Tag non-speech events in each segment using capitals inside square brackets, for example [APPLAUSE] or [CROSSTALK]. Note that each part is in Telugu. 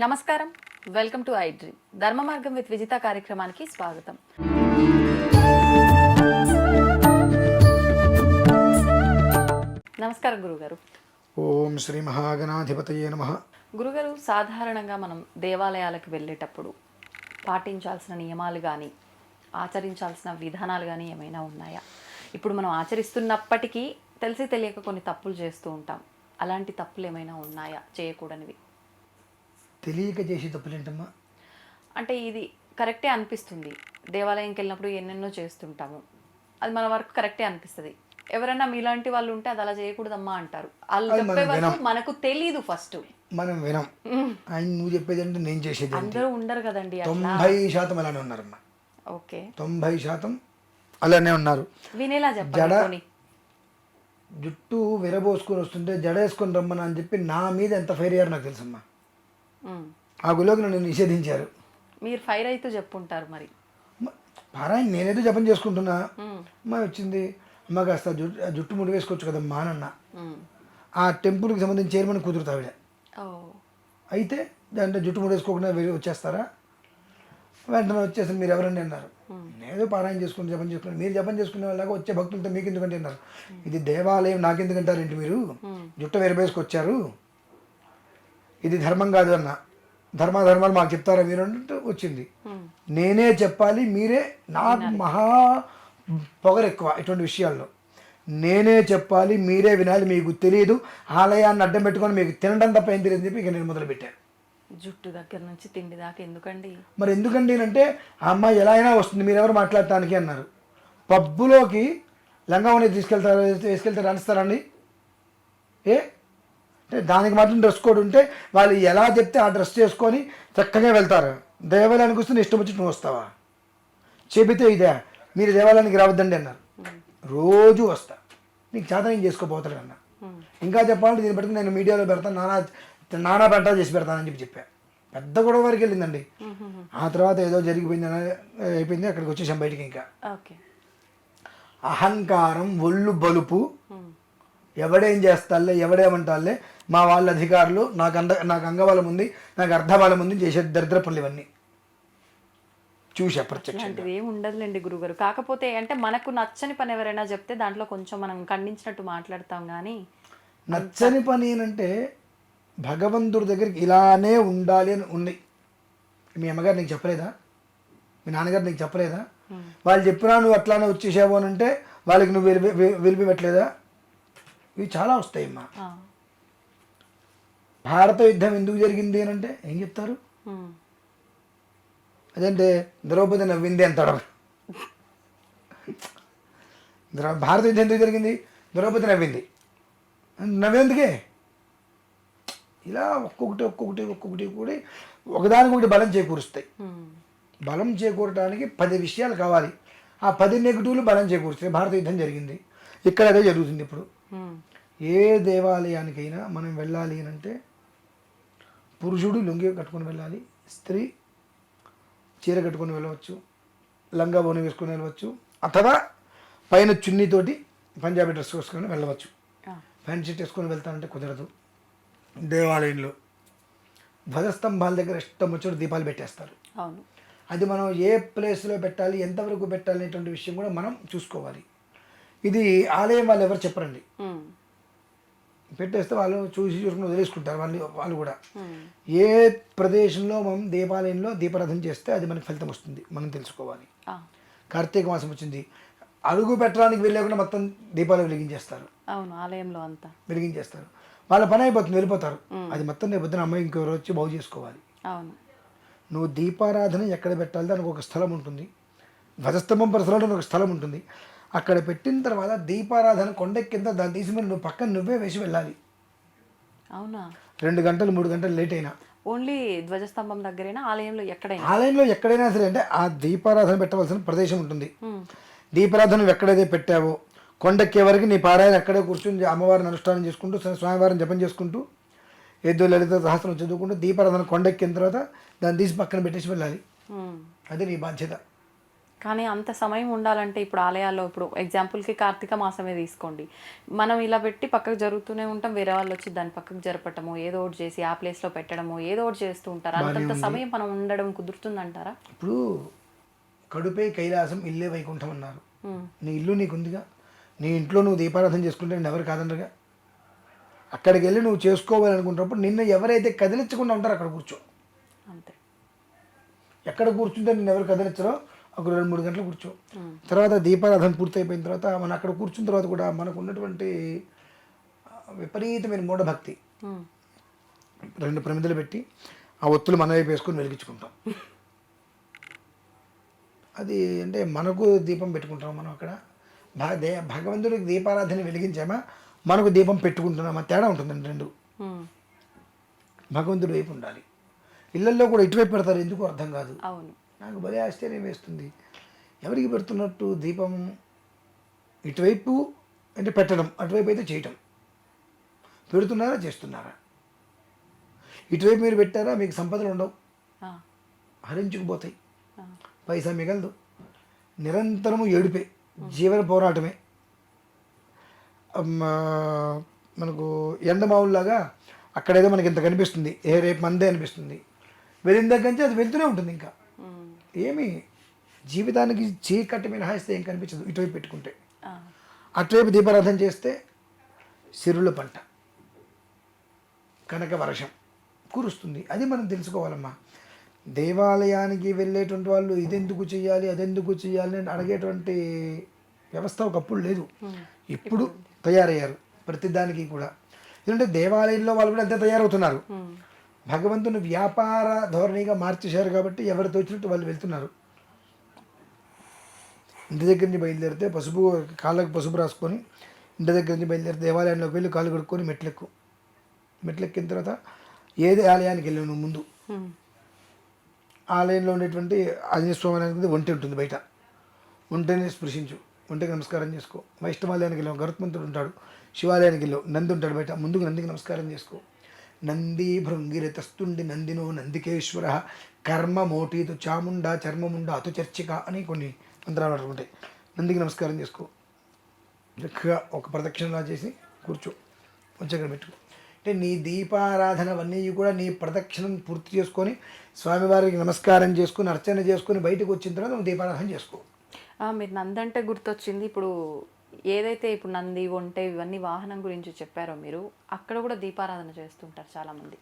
నమస్కారం. Welcome to I dream. Dharma Margam with Vijitha కార్యక్రమానికి స్వాగతం. నమస్కారం గురుగారు. ఓం శ్రీ మహాగణాధిపతయే నమ. గురుగారు సాధారణంగా మనం దేవాలయాలకు వెళ్ళేటప్పుడు పాటించాల్సిన నియమాలు కానీ ఆచరించాల్సిన విధానాలు కానీ ఏమైనా ఉన్నాయా? ఇప్పుడు మనం ఆచరిస్తున్నప్పటికీ తెలిసి తెలియక కొన్ని తప్పులు చేస్తూ ఉంటాం. అలాంటి తప్పులు ఏమైనా ఉన్నాయా? చేయకూడనివి. తెలియక చేసే తప్పులేంటమ్మా? అంటే ఇది కరెక్టే అనిపిస్తుంది. దేవాలయంకి వెళ్ళినప్పుడు ఎన్నెన్నో చేస్తుంటాము. అది మన వరకు కరెక్టే అనిపిస్తుంది. ఎవరైనా మీలాంటి వాళ్ళు ఉంటే అది అలా చేయకూడదమ్మా అంటారు. వాళ్ళు అది చెప్పే మనం వరకు వినం. మనకు తెలియదు ఫస్ట్. మనం వినం. ఆయన నువ్వు చెప్పేది అంటే నేను చేసేది ఏంటి? అందరూ ఉండరు కదండి అట్లా. తొంభై శాతం అలానే ఉన్నారమ్మా. ఓకే. తొంభై శాతం అలానే ఉన్నారు. వినేలా జడ పోనీ. జుట్టు విరబోసుకొని వస్తుంటే జడ వేసుకొని రమ్మని అని చెప్పి నా మీద ఎంత ఫైర్ అయ్యారు నాకు తెలుసమ్మా. ఆ గులోకి నన్ను నిషేధించారు. మీరు ఫైర్ అయితే చెప్పుంటారు మరి. పారాయణ నేనేదో జపం చేసుకుంటున్నా. అమ్మ వచ్చింది అమ్మ కాస్త జుట్టు ముడి వేసుకోవచ్చు అన్న ఉమ్. ఆ టెంపుల్కి సంబంధించి చైర్మన్ కుదురుతా ఆవిడ అయితే దాంట్లో జుట్టు ముడేసుకోకుండా వెళ్ళి వచ్చేస్తారా? వెంటనే వచ్చేసి మీరు ఎవరండి అన్నారు. నేను పారాయణ చేసుకుని జపం చేసుకుని మీరు జపం చేసుకునే వాళ్ళగా వచ్చే భక్తులతో మీకు ఎందుకంటే అన్నారు. ఇది దేవాలయం నాకెందుకంటారేంటి మీరు? జుట్టు వెరబేసుకొచ్చారు ఇది ధర్మం కాదు అన్న. ధర్మాధర్మాలు మాకు చెప్తారా మీరు అంటే వచ్చింది. నేనే చెప్పాలి మీరే నాకు మహా పొగరు ఎక్కువ ఇటువంటి విషయాల్లో. నేనే చెప్పాలి మీరే వినాలి మీకు తెలియదు. ఆలయాన్ని అడ్డం పెట్టుకొని మీకు తినడం తప్ప ఏం తెలియదు చెప్పి ఇక నేను మొదలుపెట్టాను జుట్టు దగ్గర నుంచి తిండి దాకా ఎందుకండి? మరి ఎందుకండి అంటే ఆ అమ్మాయి ఎలా అయినా వస్తుంది మీరు ఎవరు మాట్లాడటానికి అన్నారు. పబ్బులోకి లంగావని తీసుకెళ్తారు తీసుకెళ్తే రాణిస్తారండి ఏ? అంటే దానికి మాత్రం డ్రెస్ కోడ్ ఉంటే వాళ్ళు ఎలా చెప్తే ఆ డ్రెస్ చేసుకొని చక్కగా వెళ్తారు. దేవాలయానికి వస్తే ఇష్టం వచ్చి నువ్వు వస్తావా? చెబితే ఇదే. మీరు దేవాలయానికి రావద్దండి అన్నారు. రోజు వస్తా. నీకు చేత ఏం చేసుకోపోతాడు అన్న. ఇంకా చెప్పాలంటే దీన్ని బట్టి నేను మీడియాలో పెడతాను నానా నానా పెంటా చేసి పెడతానని చెప్పి చెప్పా. పెద్ద గొడవ వరకు వెళ్ళిందండి. ఆ తర్వాత ఏదో జరిగిపోయింది అని అయిపోయింది అక్కడికి వచ్చేసాం బయటికి ఇంకా. అహంకారం ఒళ్ళు బలుపు ఎవడేం చేస్తాలే ఎవడేమంటాలే మా వాళ్ళ అధికారులు నాకు అంద నాకు అంగబలం ఉంది నాకు అర్ధబలం ఉంది చేసే దరిద్ర పనులు ఇవన్నీ. చూసా ప్రత్యక్ష అలాంటిది ఏమి ఉండదులేండి గురుగారు. కాకపోతే అంటే మనకు నచ్చని పని ఎవరైనా చెప్తే దాంట్లో కొంచెం మనం ఖండించినట్టు మాట్లాడతాం కానీ నచ్చని పని ఏంటంటే భగవంతుడి దగ్గరికి ఇలానే ఉండాలి అని ఉన్నాయి మీ అమ్మగారు నీకు చెప్పలేదా? మీ నాన్నగారు నీకు చెప్పలేదా? వాళ్ళు చెప్పినా నువ్వు అట్లానే వచ్చేసావు అని అంటే వాళ్ళకి నువ్వు వెలిపి వెలిపి పెట్టలేదా ఇవి చాలా వస్తాయి అమ్మా ఆ. భారత యుద్ధం ఎందుకు జరిగింది అని అంటే ఏం చెప్తారు. అదంటే ద్రౌపది నవ్వింది అంటాడు భారత యుద్ధం ఎందుకు జరిగింది? ద్రౌపది నవ్వింది. నవ్వేందుకే? ఇలా ఒక్కొక్కటి ఒక్కొక్కటి ఒక్కొక్కటి కూడా ఒకదానికొకటి బలం చేకూరుస్తాయి. బలం చేకూరటానికి పది విషయాలు కావాలి. ఆ పది నెగిటివ్లు బలం చేకూరుస్తాయి. భారత యుద్ధం జరిగింది. ఇక్కడ అదే జరుగుతుంది ఇప్పుడు. ఏ దేవాలయానికైనా మనం వెళ్ళాలి అని అంటే పురుషుడు లుంగి కట్టుకొని వెళ్ళాలి స్త్రీ చీర కట్టుకొని వెళ్ళవచ్చు లంగా బోని వేసుకొని వెళ్ళవచ్చు అథవా పైన చున్నీతోటి పంజాబీ డ్రెస్ వేసుకొని వెళ్ళవచ్చు. ప్యాంట్ షర్ట్ వేసుకొని వెళ్తానంటే కుదరదు. దేవాలయంలో ధ్వజస్తంభాల దగ్గర ఇష్టం వచ్చాడు దీపాలు పెట్టేస్తారు. అది మనం ఏ ప్లేస్లో పెట్టాలి ఎంతవరకు పెట్టాలి అనేటువంటి విషయం కూడా మనం చూసుకోవాలి. ఇది ఆలయం వాళ్ళు ఎవరు చెప్పరండి. పెట్టేస్తే వాళ్ళు చూసి చూసుకుని వదిలేసుకుంటారు వాళ్ళు వాళ్ళు కూడా. ఏ ప్రదేశంలో మనం దీపాలయంలో దీపారాధన చేస్తే అది మనకి ఫలితం వస్తుంది మనం తెలుసుకోవాలి. కార్తీక మాసం వచ్చింది. అడుగు పెట్టడానికి వెళ్ళకుండా మొత్తం దీపాలు వెలిగించేస్తారు. అవును ఆలయంలో అంతా. వెలిగించేస్తారు. వాళ్ళ పని అయిపోతుంది వెళ్ళిపోతారు. అది మొత్తం రేపు పొద్దున అమ్మాయి ఇంకెవరు వచ్చి బాగు చేసుకోవాలి. అవును. నువ్వు దీపారాధన ఎక్కడ పెట్టాలి దానికి ఒక స్థలం ఉంటుంది. ధ్వజస్తంభం పరిసరాల్లో ఒక స్థలం ఉంటుంది. అక్కడ పెట్టిన తర్వాత దీపారాధన కొండెక్కింత దాన్ని తీసి మరి నువ్వు పక్కన నువ్వే వేసి వెళ్ళాలి. అవునా? రెండు గంటలు మూడు గంటలు లేట్ అయినా. ఓన్లీ ధ్వజస్తంభం దగ్గరేనా ఆలయంలో ఎక్కడైనా? ఆలయంలో ఎక్కడైనా సరే అంటే ఆ దీపారాధన పెట్టవలసిన ప్రదేశం ఉంటుంది. దీపారాధన నువ్వు ఎక్కడైతే పెట్టావో కొండెక్కే వరకు నీ పారాయణ అక్కడే కూర్చుని అమ్మవారిని అనుష్ఠానం చేసుకుంటూ స్వ- స్వామివారిని జపం చేసుకుంటూ ఏదో లలిత సహస్రం చదువుకుంటూ దీపారాధన కొండెక్కిన తర్వాత దాన్ని తీసి పక్కన పెట్టేసి వెళ్ళాలి. అది నీ బాధ్యత. కానీ అంత సమయం ఉండాలంటే ఇప్పుడు ఆలయాల్లో ఇప్పుడు ఎగ్జాంపుల్కి కార్తీక మాసమే తీసుకోండి. మనం ఇలా పెట్టి పక్కకు జరుగుతూనే ఉంటాం వేరే వాళ్ళు వచ్చి దాన్ని పక్కకు జరపటము ఏదో ఒకటి చేసి ఆ ప్లేస్లో పెట్టడము ఏదో ఒకటి చేస్తూ ఉంటారు. అంతంత సమయం మనం ఉండడం కుదురుతుందంటారా? ఇప్పుడు కడుపే కైలాసం ఇల్లే వైకుంఠం అన్నారు. నీ ఇల్లు నీకుందిగా? నీ ఇంట్లో నువ్వు దీపారాధన చేసుకుంటే నేను ఎవరు కాదనరుగా? అక్కడికి వెళ్ళి నువ్వు చేసుకోవాలనుకుంటున్నప్పుడు నిన్ను ఎవరైతే కదిలించకుండా ఉంటారో అక్కడ కూర్చో. అంతే. ఎక్కడ కూర్చుంటే నిన్ను ఎవరు కదిలించరో ఒక రెండు మూడు గంటలు కూర్చో. తర్వాత దీపారాధన పూర్తి అయిపోయిన తర్వాత మనం అక్కడ కూర్చున్న తర్వాత కూడా మనకు ఉన్నటువంటి విపరీతమైన మూఢభక్తి. రెండు ప్రమిదలు పెట్టి ఆ ఒత్తులు మన వైపు వేసుకొని వెలిగించుకుంటాం. అది అంటే మనకు దీపం పెట్టుకుంటాం మనం అక్కడ. దే భగవంతుడికి దీపారాధన వెలిగించామా మనకు దీపం పెట్టుకుంటున్నామా తేడా ఉంటుందండి రెండు. భగవంతుడి వైపు ఉండాలి. ఇళ్ళల్లో కూడా ఇటువైపు పెడతారు ఎందుకు అర్థం కాదు. అవును. నాకు భలే ఆశ్చర్యం వేస్తుంది. ఎవరికి పెడుతున్నట్టు దీపం ఇటువైపు అంటే పెట్టడం అటువైపు అయితే చేయటం. పెడుతున్నారా చేస్తున్నారా? ఇటువైపు మీరు పెట్టారా మీకు సంపదలు ఉండవు. హరించుకుపోతాయి పైసా మిగలదు. నిరంతరము ఏడుపే. జీవన పోరాటమే. మనకు ఎండమావుల్లాగా అక్కడేదో మనకి ఇంత కనిపిస్తుంది. ఏ రేపు మందే అనిపిస్తుంది. వెళ్ళిన దగ్గర నుంచి అది వెళ్తూనే ఉంటుంది ఇంకా. ఏమి జీవితానికి చీకటి మినహాయిస్తే ఏం కనిపించదు? ఇటువైపు పెట్టుకుంటే. అటువైపు దీపారాధన చేస్తే సిరుల పంట కనక వర్షం కురుస్తుంది. అది మనం తెలుసుకోవాలమ్మా. దేవాలయానికి వెళ్ళేటువంటి వాళ్ళు ఇదెందుకు చేయాలి అదెందుకు చేయాలి అని అడిగేటువంటి వ్యవస్థ ఒకప్పుడు లేదు. ఇప్పుడు తయారయ్యారు ప్రతిదానికి కూడా. ఎందుకంటే దేవాలయంలో వాళ్ళు కూడా అంతే తయారవుతున్నారు. భగవంతుని వ్యాపార ధోరణిగా మార్చేశారు కాబట్టి ఎవరు తోచినట్టు వాళ్ళు వెళ్తున్నారు. ఇంటి దగ్గర నుంచి బయలుదేరితే పసుపు కాళ్ళకు పసుపు రాసుకొని ఇంటి దగ్గర నుంచి బయలుదేరితే దేవాలయంలోకి వెళ్ళి కాళ్ళు కడుక్కొని మెట్లెక్కు మెట్లెక్కిన తర్వాత ఏది ఆలయానికి వెళ్ళావు నువ్వు ముందు ఆలయంలో ఉండేటువంటి ఆంజనేయ స్వామి అనేది ఒంటి ఉంటుంది బయట. ఒంటిని స్పృశించు ఒంటికి నమస్కారం చేసుకో. వైష్ణవాలయానికి వెళ్ళావు గరుత్మంతుడు ఉంటాడు శివాలయానికి వెళ్ళావు నంది ఉంటాడు బయట ముందుకు నందికి నమస్కారం చేసుకో. నంది భృంగిరతస్తుండి నందినో నందికేశ్వర. కర్మ మోటీతు చాముండ చర్మముండ అతు చర్చిక అని కొన్ని మంత్రాలు ఉంటాయి. నందికి నమస్కారం చేసుకో. చక్కగా ఒక ప్రదక్షిణలా చేసి కూర్చో. కొంచెం పెట్టుకో. అంటే నీ దీపారాధన అవన్నీ కూడా నీ ప్రదక్షిణం పూర్తి చేసుకొని స్వామివారికి నమస్కారం చేసుకొని అర్చన చేసుకొని బయటకు వచ్చిన తర్వాత నువ్వు దీపారాధన చేసుకో. మీరు నందంటే గుర్తొచ్చింది. ఇప్పుడు ఏదైతే ఇప్పుడు నంది ఒంటె ఇవన్నీ వాహనం గురించి చెప్పారో మీరు అక్కడ కూడా దీపారాధన చేస్తుంటారు చాలామంది.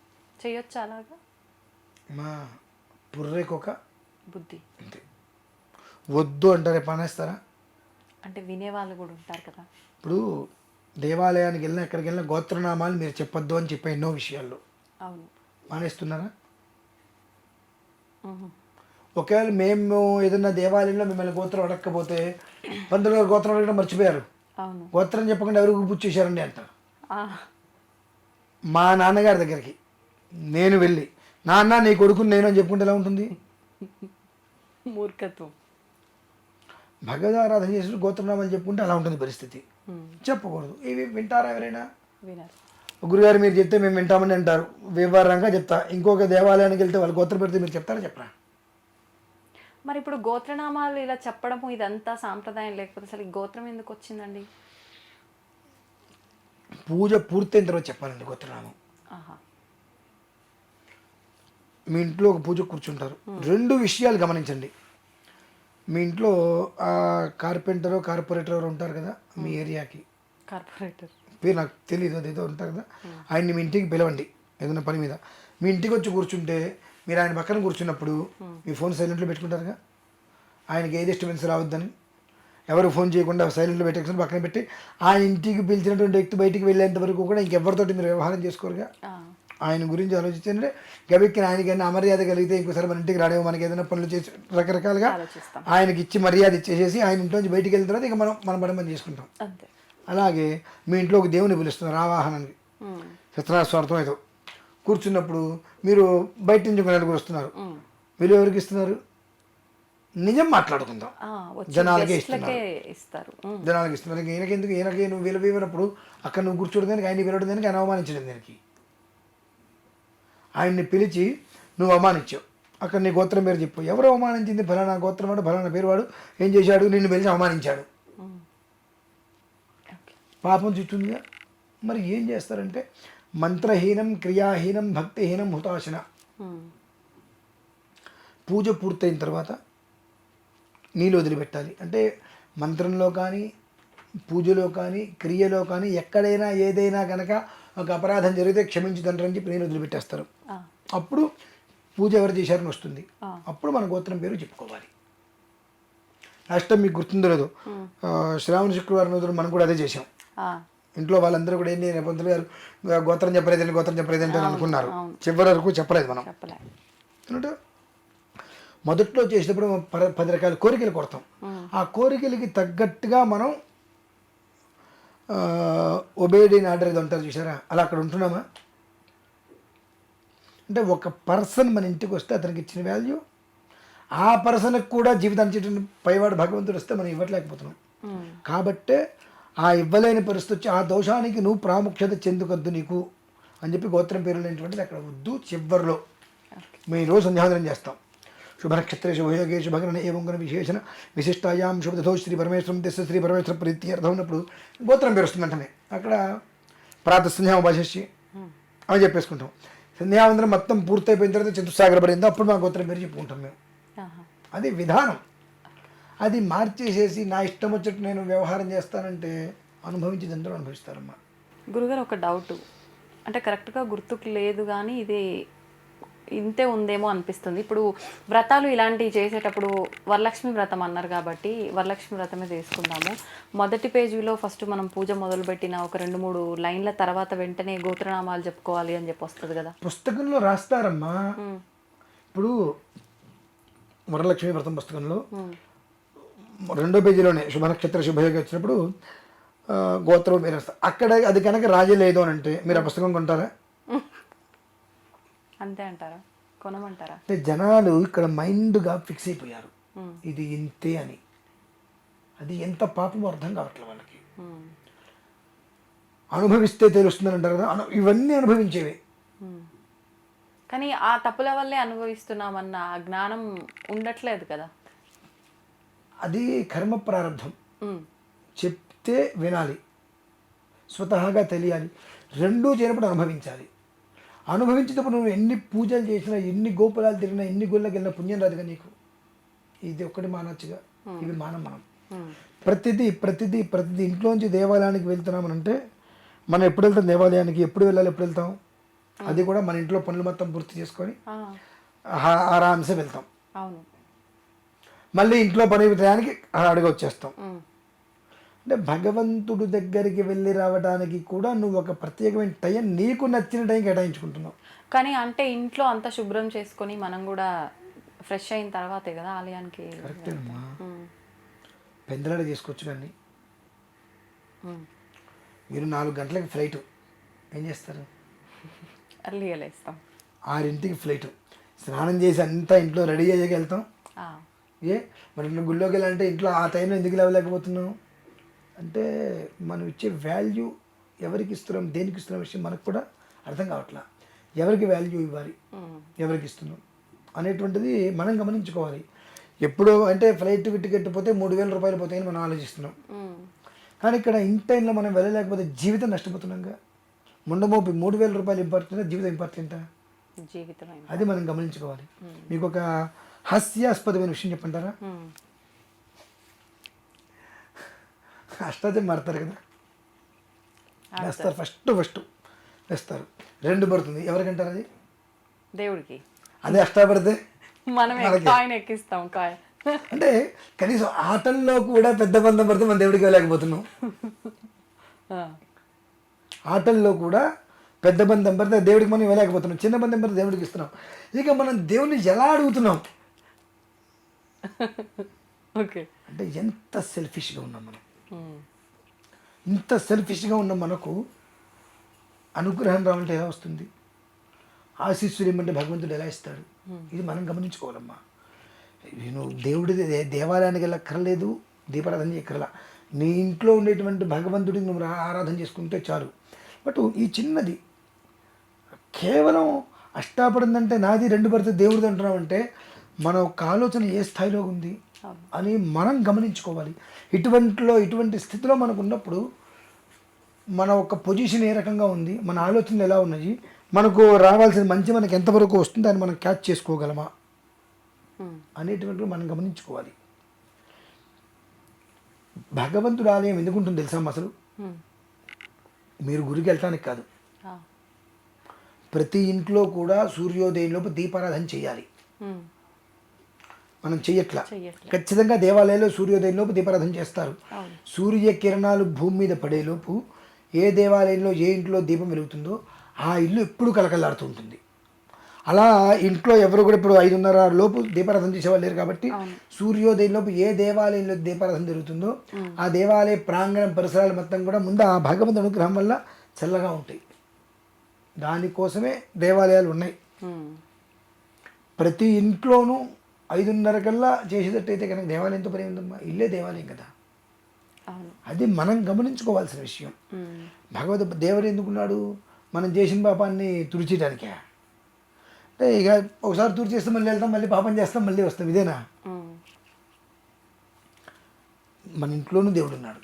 చేయొచ్చు అలాగా? మా పుర్రెకొక బుద్ధి. అంతే. వద్దు అంటారే పనేస్తారా? అంటే వినేవాళ్ళు కూడా ఉంటారు కదా. ఇప్పుడు దేవాలయానికి వెళ్ళినా ఎక్కడికి వెళ్ళినా గోత్రనామాలు మీరు చెప్పొద్దు అని చెప్పే ఎన్నో విషయాల్లో. అవును. మానేస్తున్నారా. ఒకవేళ మేము ఏదైనా దేవాలయంలో మిమ్మల్ని గోత్రం అడగకపోతే పంతులు గారు గోత్రం అడగడం మర్చిపోయారు. గోత్రం చెప్పకుండా ఎవరికి పూజ చేశారండి అంటారు మా నాన్నగారి దగ్గరికి. నేను వెళ్ళి నాన్న నీ కొడుకుని నేను అని చెప్పుకుంటే ఎలా ఉంటుంది? మూర్ఖత్వం. భగవదారాధన చేసి గోత్రనామాలు చెప్పుకుంటే అలా ఉంటుంది పరిస్థితి. చెప్పకూడదు. ఇవి వింటారా ఎవరైనా? గురుగారు మీరు చెప్తే మేము వింటామని అంటారు. వివరంగా చెప్తా. ఇంకొక దేవాలయానికి వెళ్తే వాళ్ళు గోత్రం పెడితే మీరు చెప్తారా? చెప్పరా? మరి ఇప్పుడు గోత్రనామాలు ఇలా చెప్పడము ఇదంతా సాంప్రదాయం లేకపోతే అసలు ఈ గోత్రం ఎందుకు వచ్చిందండి? పూజ పూర్తయిన తర్వాత చెప్పాలండి గోత్రనామం. ఆహా. మీ ఇంట్లో ఒక పూజ కూర్చుంటారు. రెండు విషయాలు గమనించండి. మీ ఇంట్లో ఆ కార్పెంటర్ కార్పొరేటర్ ఉంటారు కదా మీ ఏరియాకి. కార్పొరేటర్. పేరు నాకు తెలియదు అదేదో ఉంటారు కదా. ఆయన్ని మీ ఇంటికి పిలవండి ఏదైనా పని మీద. మీ ఇంటికి వచ్చి కూర్చుంటే మీరు ఆయన పక్కన కూర్చున్నప్పుడు మీ ఫోన్ సైలెంట్లో పెట్టుకుంటారుగా? ఆయనకి ఏ డిస్టర్బెన్స్ రావద్దని. ఎవరు ఫోన్ చేయకుండా సైలెంట్లో పెట్టేసుకుని పక్కన పెట్టి ఆ ఇంటికి పిలిచినటువంటి వ్యక్తి బయటికి వెళ్ళేంత వరకు కూడా ఇంకెవరితోటి మీరు వ్యవహారం చేసుకోరుగా? ఆయన గురించి ఆలోచించంటే గబెక్కిన ఆయనకైనా అమర్యాద కలిగితే ఇంకోసారి మన ఇంటికి రాడేమో మనకి ఏదైనా పనులు చేసి రకరకాలుగా ఆయనకి ఇచ్చి మర్యాద ఇచ్చేసేసి ఆయన ఇంట్లోంచి బయటికి వెళ్ళిన తర్వాత ఇక మనం మన పని మనం చేసుకుంటాం. అలాగే మీ ఇంట్లో ఒక దేవుని పిలుస్తున్నారు ఆవాహనానికి సత్యనారాయణ స్వార్థం ఏదో. కూర్చున్నప్పుడు మీరు బయట నుంచి ఒక నలుగురు వస్తున్నారు. మీరు ఎవరికి ఇస్తున్నారు? నిజం మాట్లాడుకుందాం. జనాలకే ఇస్తారు. జనాలకు ఇస్తున్నారు. ఈయనకెందుకు? ఈయనకి నువ్వు విలువైనప్పుడు అక్కడ నువ్వు కూర్చోవడం దానికి? ఆయన విలవడం దానికి? ఆయన అవమానించడం దానికి? ఆయన్ని పిలిచి నువ్వు అవమానించావు. అక్కడ నీ గోత్రం పేరు చెప్పు. ఎవరు అవమానించింది? ఫలానా గోత్రం వాడు ఫలానా పేరు వాడు ఏం చేశాడు? నిన్ను పిలిచి అవమానించాడు. పాపం చుట్టుందిగా మరి ఏం చేస్తారంటే మంత్రహీనం క్రియాహీనం భక్తిహీనం హుతాశన. పూజ పూర్తయిన తర్వాత నీళ్ళు వదిలిపెట్టాలి. అంటే మంత్రంలో కానీ పూజలో కానీ క్రియలో కానీ ఎక్కడైనా ఏదైనా కనుక ఒక అపరాధం జరిగితే క్షమించుదంటారు అని చెప్పి నీళ్ళు వదిలిపెట్టేస్తారు. అప్పుడు పూజ ఎవరు చేశారని వస్తుంది. అప్పుడు మన గోత్రం పేరు చెప్పుకోవాలి. లాస్ట్ టైం మీకు గుర్తుందో లేదో శ్రావణ శుక్రవారం రోజున మనం కూడా అదే చేసాం ఇంట్లో వాళ్ళందరూ కూడా ఏంటి పంతులు గారు గోత్రం చెప్పలేదని గోత్రం చెప్పలేదంటే అని అనుకున్నారు. చివరి వరకు చెప్పలేదు మనం. ఎందుకంటే మొదట్లో చేసేటప్పుడు మనం పర- పది రకాల కోరికలు కొడతాం ఆ. కోరికలకి తగ్గట్టుగా మనం ఒబేడిన్ ఆర్డర్ ఏదో అంటారు చూసారా అలా అక్కడ ఉంటున్నామా? అంటే ఒక పర్సన్ మన ఇంటికి వస్తే అతనికి ఇచ్చిన వాల్యూ ఆ పర్సన్కి కూడా జీవితాన్ని పైవాడు భగవంతుడు వస్తే మనం ఇవ్వట్లేకపోతున్నాం. కాబట్టే ఆ ఇవ్వలేని పరిస్థితి ఆ దోషానికి నువ్వు ప్రాముఖ్యత చెందుకొద్దు నీకు అని చెప్పి గోత్రం పేరు లేనటువంటిది అక్కడ వద్దు చివరిలో. మేము ఈరోజు సంధ్యావందనం చేస్తాం. శుభనక్షత్రే శుభయోగే శుభగణ ఏవంగన విశేషణ విశిష్టాయాం శుభదతో శ్రీ పరమేశ్వరం తెస్త శ్రీ పరమేశ్వర ప్రీత్యర్థం ఉన్నప్పుడు గోత్రం పేరు వస్తుంది వెంటనే అక్కడ ప్రాత సంధ్యామాభాషి అవి చెప్పేసుకుంటాం. సంధ్యావందనం మొత్తం పూర్తయిపోయిన తర్వాత చతుస్సాగర పడిందో అప్పుడు మా గోత్రం పేరు చెప్పుకుంటాం మేము. అది విధానం. అది మార్చేసేసి నా ఇష్టం వచ్చేట్టు నేను వ్యవహారం చేస్తానంటే అనుభవించేది అందరూ అనుభవిస్తారమ్మా. గురుగారు ఒక డౌట్ అంటే కరెక్ట్గా గుర్తుకు లేదు కానీ ఇది ఇంతే ఉందేమో అనిపిస్తుంది. ఇప్పుడు వ్రతాలు ఇలాంటివి చేసేటప్పుడు వరలక్ష్మి వ్రతం అన్నారు కాబట్టి వరలక్ష్మి వ్రతమే తీసుకుందాము మొదటి పేజీలో ఫస్ట్ మనం పూజ మొదలుపెట్టిన ఒక రెండు మూడు లైన్ల తర్వాత వెంటనే గోత్రనామాలు చెప్పుకోవాలి అని చెప్పి వస్తుంది కదా. పుస్తకంలో రాస్తారమ్మా. ఇప్పుడు వరలక్ష్మి వ్రతం పుస్తకంలో రెండో పేజీలోనే శుభనక్షత్ర శుభయోగి వచ్చినప్పుడు గోత్రం పేరు వస్తారు అక్కడ అది కనుక రాజలేదు అని అంటే మీరు ఆ పుస్తకం కొంటారా? అంతే అంటారా? కొనమంటారా? అంటే జనాలు ఇక్కడ మైండ్గా ఫిక్స్ అయిపోయారు. ఇది ఇంతే అని. అది ఎంత పాపం అర్థం కావట్లేదు వాళ్ళకి. అనుభవిస్తే తెలుస్తుందని అంటారు కదా ఇవన్నీ అనుభవించేవి. కానీ ఆ తప్పుల వల్లే అనుభవిస్తున్నామన్న జ్ఞానం ఉండట్లేదు కదా. అది కర్మ ప్రారంభం. చెప్తే వినాలి. స్వతహాగా తెలియాలి. రెండూ చేయనప్పుడు అనుభవించాలి. అనుభవించేటప్పుడు నువ్వు ఎన్ని పూజలు చేసినా ఎన్ని గోపురాలు తిరిగినా ఎన్ని గుళ్ళకి వెళ్ళినా పుణ్యం రాదుగా నీకు. ఇది ఒక్కటి మానొచ్చుగా ఇవి మానం. మనం ప్రతిదీ ప్రతిదీ ప్రతిదీ ఇంట్లోంచి దేవాలయానికి వెళ్తున్నామనంటే మనం ఎప్పుడు వెళ్తాం దేవాలయానికి? ఎప్పుడు వెళ్ళాలి ఎప్పుడు వెళ్తాం? అది కూడా మన ఇంట్లో పనులు మొత్తం పూర్తి చేసుకొని ఆ, ఆ- ఆరామ్సే వెళ్తాం. మళ్ళీ ఇంట్లో పని టయానికి అడిగి వచ్చేస్తాం. అంటే భగవంతుడు దగ్గరికి వెళ్ళి రావడానికి కూడా నువ్వు ఒక ప్రత్యేకమైన టైం నీకు నచ్చిన టైం కేటాయించుకుంటున్నావు. కానీ అంటే ఇంట్లో అంతా శుభ్రం చేసుకొని మనం కూడా ఫ్రెష్ అయిన తర్వాతే కదా ఆలయానికి కరెక్టేనమ్మా పెందలాడ చేసుకోవచ్చు కానీ. మీరు నాలుగు గంటలకి ఫ్లైట్. ఏం చేస్తారు? లేస్తాం. ఆరింటికి ఫ్లైట్. స్నానం చేసి అంతా ఇంట్లో రెడీ అయ్యాక వెళ్తాం. ఏ? మరి నువ్వు గుళ్ళోకి వెళ్ళాలంటే ఇంట్లో ఆ టైంలో ఎందుకు లేవలేకపోతున్నావు? అంటే మనం ఇచ్చే వాల్యూ ఎవరికి ఇస్తున్నాం దేనికి ఇస్తున్నాం విషయం మనకు కూడా అర్థం కావట్లా. ఎవరికి వాల్యూ ఇవ్వాలి? ఎవరికి ఇస్తున్నాం? అనేటువంటిది మనం గమనించుకోవాలి. ఎప్పుడో అంటే ఫ్లైట్ టికెట్ పోతే మూడు వేల రూపాయలు పోతాయని మనం ఆలోచిస్తున్నాం. కానీ ఇక్కడ ఇన్ టైంలో మనం వెళ్ళలేకపోతే జీవితం నష్టపోతున్నాంగా ముండమోపి మూడు వేల రూపాయలు ఇంపార్టెంటా? జీవితం ఇంపార్టెంటా? జీవితమైన అది మనం గమనించుకోవాలి. మీకు ఒక హాస్యాస్పదమైన విషయం చెప్పంటారా? అష్టాచం మాడతారు కదా. వేస్తారు ఫస్ట్ ఫస్ట్ వేస్తారు రెండు పడుతుంది. ఎవరికంటారు అది? దేవుడికి. అదే అష్టా పడితే మనమే కాయిన్ ఎక్కిస్తాం కాయిన్. అంటే కనీసం ఆటల్లో కూడా పెద్ద బంధం పడితే మన దేవుడికి వెళ్ళలేకపోతున్నాం. ఆటల్లో కూడా పెద్ద బంధం పడితే దేవుడికి మనం ఇవ్వలేకపోతున్నాం చిన్న బంధం పడితే దేవుడికి ఇస్తున్నాం. ఇక మనం దేవుడిని ఎలా అడుగుతున్నాం? [LAUGHS] ఓకే అంటే ఎంత సెల్ఫిష్గా ఉన్నాం మనం. ఉమ్, ఇంత సెల్ఫిష్గా ఉన్న మనకు అనుగ్రహం రావాలంటే ఎలా వస్తుంది? ఆశీస్సులు ఇమ్మంటే భగవంతుడు ఎలా ఇస్తాడు? ఇది మనం గమనించుకోవాలమ్మా. నేను దేవుడి దేవాలయానికి వెళ్ళక్కర్లేదు దీపారాధన చేయక్కర్లా. నీ ఇంట్లో ఉండేటువంటి భగవంతుడిని నువ్వు ఆరాధన చేసుకుంటే చాలు. బట్ ఈ చిన్నది కేవలం అష్టాపడిందంటే నాది రెండు పడితే దేవుడిది అంటున్నాం అంటే మన యొక్క ఆలోచన ఏ స్థాయిలో ఉంది. అని మనం గమనించుకోవాలి. ఇటువంటిలో ఇటువంటి స్థితిలో మనకు ఉన్నప్పుడు మన ఒక పొజిషన్ ఏ రకంగా ఉంది మన ఆలోచనలు ఎలా ఉన్నాయి మనకు రావాల్సిన మంచి మనకి ఎంతవరకు వస్తుంది అని మనం క్యాచ్ చేసుకోగలమా? అనేటువంటివి మనం గమనించుకోవాలి. భగవంతుడు ఆలయం ఎందుకు ఉంటుంది తెలుసా అసలు? మీరు గురికి వెళ్ళటానికి కాదు. ప్రతి ఇంట్లో కూడా సూర్యోదయంలోపు దీపారాధన చేయాలి. మనం చెయ్యట్లా. ఖచ్చితంగా దేవాలయంలో సూర్యోదయంలోపు దీపారాధన చేస్తారు. సూర్య కిరణాలు భూమి మీద పడేలోపు ఏ దేవాలయంలో ఏ ఇంట్లో దీపం వెలుగుతుందో ఆ ఇల్లు ఎప్పుడు కలకలాడుతూ ఉంటుంది. అలా ఇంట్లో ఎవరు కూడా ఇప్పుడు ఐదున్నర లోపు దీపారాధన చేసేవాళ్ళు లేరు కాబట్టి. సూర్యోదయం లోపు ఏ దేవాలయంలో దీపారాధన జరుగుతుందో ఆ దేవాలయ ప్రాంగణం పరిసరాలు మొత్తం కూడా ముందు ఆ భగవంతుడి అనుగ్రహం వల్ల చల్లగా ఉంటాయి. దానికోసమే దేవాలయాలు ఉన్నాయి. ప్రతి ఇంట్లోనూ ఐదున్నర కల్లా చేసేటట్టయితే కనుక దేవాలయంతో పని ఉందమ్మా? ఇల్లే దేవాలయం కదా. అది మనం గమనించుకోవాల్సిన విషయం. భగవద్ దేవుడు ఎందుకున్నాడు? మనం చేసిన పాపాన్ని తుడిచేయడానికే? అంటే ఇక ఒకసారి తుడిచేస్తే మళ్ళీ వెళ్తాం మళ్ళీ పాపం చేస్తాం మళ్ళీ వస్తాం. ఇదేనా? మన ఇంట్లోనూ దేవుడు ఉన్నాడు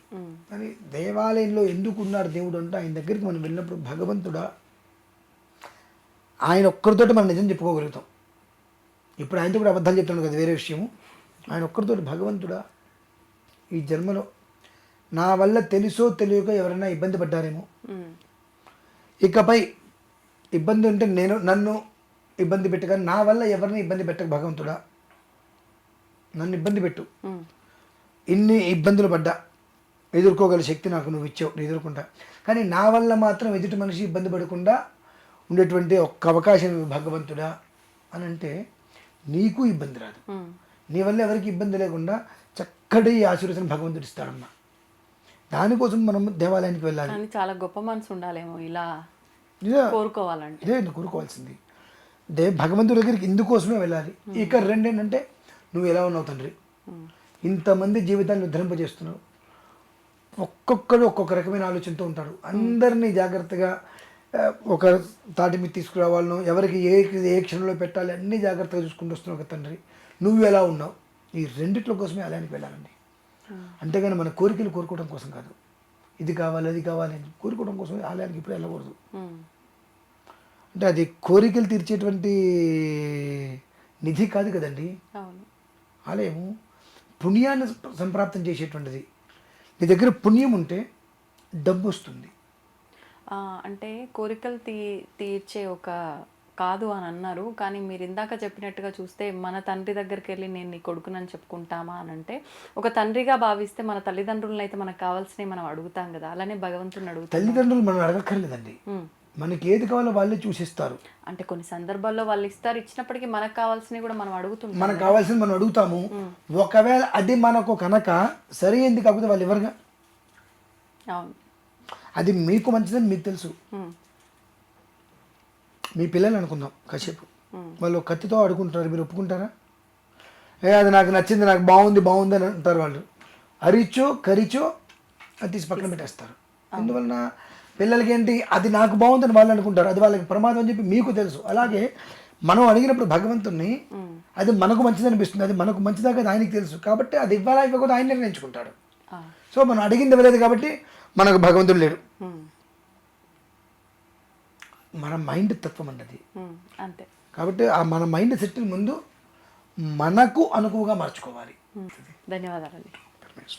కానీ దేవాలయంలో ఎందుకు ఉన్నాడు దేవుడు అంటే ఆయన దగ్గరికి మనం వెళ్ళినప్పుడు భగవంతుడా? ఆయన ఒక్కరితోటి మనం నిజం చెప్పుకోగలుగుతాం. ఇప్పుడు ఆయనతో కూడా అబద్ధాలు చెప్తున్నాడు కదా వేరే విషయము. ఆయన ఒక్కరితోటి భగవంతుడా? ఈ జన్మలో నా వల్ల తెలుసో తెలియక ఎవరైనా ఇబ్బంది పడ్డారేమో. ఇకపై ఇబ్బంది ఉంటే నేను నన్ను ఇబ్బంది పెట్టగా నా వల్ల ఎవరిని ఇబ్బంది పెట్టక భగవంతుడా? నన్ను ఇబ్బంది పెట్టు. ఇన్ని ఇబ్బందులు పడ్డా. ఎదుర్కోగల శక్తి నాకు నువ్వు ఇచ్చావు నేను ఎదుర్కొంటా. కానీ నా వల్ల మాత్రం ఎదుటి మనిషి ఇబ్బంది పడకుండా ఉండేటువంటి ఒక్క అవకాశం భగవంతుడా? అని అంటే నీకు ఇబ్బంది రాదు. నీ వల్ల ఎవరికి ఇబ్బంది లేకుండా చక్కటి ఆశీర్వచనం భగవంతుడు ఇస్తాడమ్మా. దానికోసం మనం దేవాలయానికి వెళ్ళాలి. చాలా గొప్ప మనసు ఉండాలేమో ఇలా కోరుకోవాలంటే. ఇదే కోరుకోవాల్సింది? దే భగవంతుడి దగ్గరికి ఇందుకోసమే వెళ్ళాలి. ఇక రెండేంటంటే నువ్వు ఎలా ఉన్నావు తండ్రి? ఇంతమంది జీవితాన్ని ఉద్ధరింపజేస్తున్నావు ఒక్కొక్కడు ఒక్కొక్క రకమైన ఆలోచనతో ఉంటాడు. అందరినీ జాగ్రత్తగా ఒక తాటి మీద తీసుకురావాలను ఎవరికి ఏ ఏ క్షణంలో పెట్టాలి అన్నీ జాగ్రత్తగా చూసుకుంటూ వస్తున్నావు కదా తండ్రి. నువ్వు ఎలా ఉన్నావు? ఈ రెండిట్ల కోసమే ఆలయానికి వెళ్ళాలండి. అంతేగాని మన కోరికలు కోరుకోవడం కోసం కాదు. ఇది కావాలి అది కావాలి అని కోరుకోవడం కోసం ఆలయానికి ఇప్పుడు వెళ్ళకూడదు. అంటే అది కోరికలు తీర్చేటువంటి నిధి కాదు కదండి. ఆలయము పుణ్యాన్ని సంప్రాప్తం చేసేటువంటిది. నీ దగ్గర పుణ్యం ఉంటే డబ్బు వస్తుంది. అంటే కోరికలు తీ తీర్చే ఒక కాదు అని అన్నారు. కానీ మీరు ఇందాక చెప్పినట్టుగా చూస్తే మన తండ్రి దగ్గరికి వెళ్ళి నేను నీ కొడుకునని చెప్పుకుంటామా అని అంటే ఒక తండ్రిగా భావిస్తే మన తల్లిదండ్రులను అయితే మనకు కావాల్సినవి మనం అడుగుతాం కదా. అలానే భగవంతుని అడుగుతాం. తల్లిదండ్రులు మనం అడగక్కర్లేదండి. మనకి ఏది కావాలో వాళ్ళే చూసిస్తారు. అంటే కొన్ని సందర్భాల్లో వాళ్ళు ఇస్తారు ఇచ్చినప్పటికీ మనకు కావాల్సినవి కూడా మనం అడుగుతుంటాం మనకు కావాల్సింది మనం అడుగుతాము. ఒకవేళ అది మనకు కనుక సరి ఏంది కాకపోతే వాళ్ళు ఎవరుగా? అవును. అది మీకు మంచిదని మీకు తెలుసు. మీ పిల్లలు అనుకుందాం కాసేపు. వాళ్ళు కత్తితో ఆడుకుంటారు మీరు ఒప్పుకుంటారా? ఏ అది నాకు నచ్చింది నాకు బాగుంది బాగుంది అని అంటారు వాళ్ళు. అరిచో కరిచో అది తీసి పక్కన పెట్టేస్తారు. అందువలన పిల్లలకి ఏంటి అది నాకు బాగుందని వాళ్ళు అనుకుంటారు అది వాళ్ళకి ప్రమాదం అని చెప్పి మీకు తెలుసు. అలాగే మనం అడిగినప్పుడు భగవంతుణ్ణి అది మనకు మంచిది అనిపిస్తుంది అది మనకు మంచిదాకా అది ఆయనకి తెలుసు. కాబట్టి అది ఇవ్వాలా ఇవ్వకూడదు ఆయన నిర్ణయించుకుంటాడు. సో మనం అడిగింది ఇవ్వలేదు కాబట్టి మనకు భగవంతుడు లేడు. మన మైండ్ తత్వం అన్నది అంతే. కాబట్టి ఆ మన మైండ్ సెట్ ముందు మనకు అనుకువగా మార్చుకోవాలి. ధన్యవాదాలండి.